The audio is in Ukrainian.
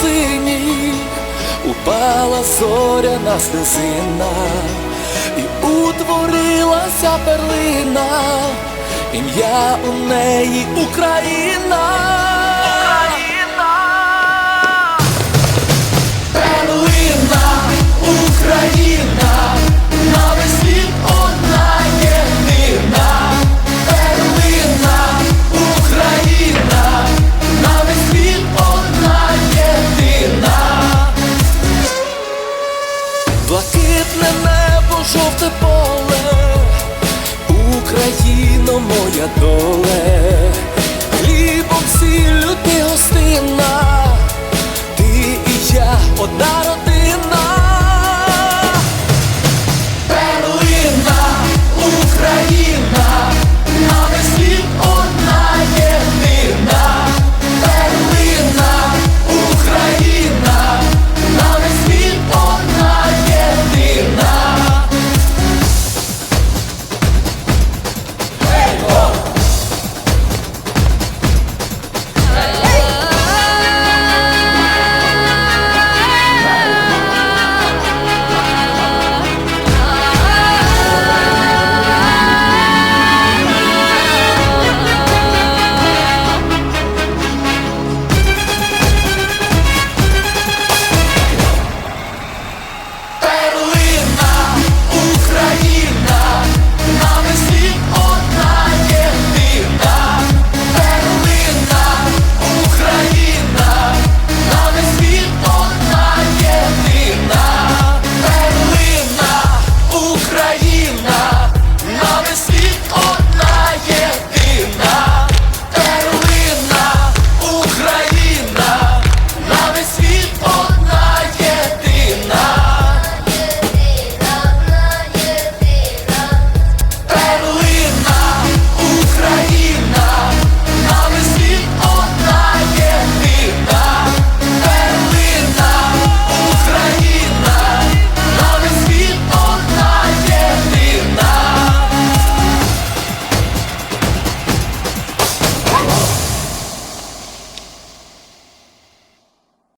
синій упала зоряна стезина і утворилася перлина, ім'я у неї Україна. сине небо, жовте поле, Україно моя доле.